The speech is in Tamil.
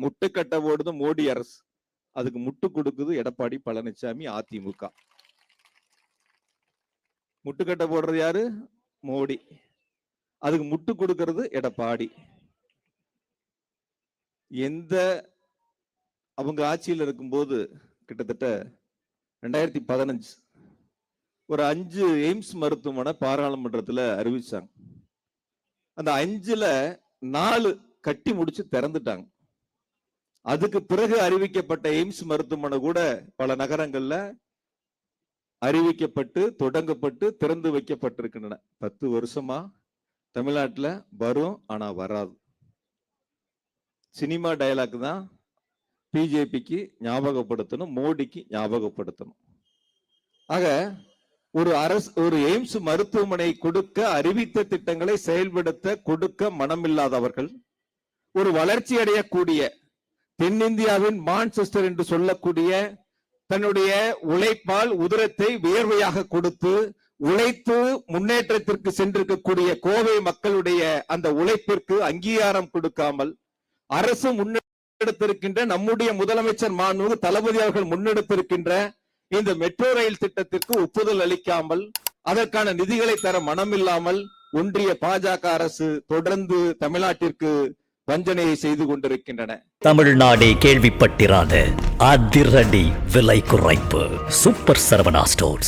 முட்டுக்கட்டை ஓடுது மோடி அரசு. அதுக்கு முட்டு கொடுக்குது எடப்பாடி பழனிசாமி அதிமுக. முட்டுக்கட்டை போடுறது யாரு? மோடி. அதுக்கு முட்டு கொடுக்கறது எடப்பாடி. எந்த அவங்க ஆட்சியில் இருக்கும்போது கிட்டத்தட்ட ரெண்டாயிரத்தி பதினஞ்சு ஒரு அஞ்சு எய்ம்ஸ் மருத்துவமனை பாராளுமன்றத்தில் அறிவிச்சாங்க. அந்த அஞ்சுல நாலு கட்டி முடிச்சு திறந்துட்டாங்க. அதுக்கு பிறகு அறிவிக்கப்பட்ட எய்ம்ஸ் மருத்துவமனை கூட பல நகரங்கள்ல அறிவிக்கப்பட்டு தொடங்கப்பட்டு திறந்து வைக்கப்பட்டிருக்கின்றன. பத்து வருஷமா தமிழ்நாட்டில் வரும் ஆனா வராது. சினிமா டயலாக் தான் பிஜேபிக்கு ஞாபகப்படுத்தணும் மோடிக்கு ஞாபகப்படுத்தணும். ஆக ஒரு அரசு ஒரு எய்ம்ஸ் மருத்துவமனை கொடுக்க அறிவித்த திட்டங்களை செயல்படுத்த கொடுக்க மனமில்லாதவர்கள் ஒரு வளர்ச்சி அடையக்கூடிய தென்னிந்தியாவின் மான்செஸ்டர் என்று சொல்லக்கூடிய தன்னுடைய உழைப்பால் உதிரத்தை வியர்வையாக கொடுத்து உழைத்து முன்னேற்றத்திற்கு சென்றிருக்கக்கூடிய கோவை மக்களுடைய அந்த உழைப்பிற்கு அங்கீகாரம் கொடுக்காமல் அரசு முன்னெடுத்திருக்கின்ற நம்முடைய முதலமைச்சர் மாண்பு தளபதி அவர்கள் முன்னெடுத்திருக்கின்ற இந்த மெட்ரோ ரயில் திட்டத்திற்கு ஒப்புதல் அளிக்காமல் அதற்கான நிதிகளை தர மனமில்லாமல் ஒன்றிய பாஜக அரசு தொடர்ந்து தமிழ்நாட்டிற்கு வஞ்சனையை செய்து கொண்டிருக்கின்றன. தமிழ்நாடே கேள்விப்பட்டிராத அதிரடி விலை குறைப்பு. Super Saravana stores.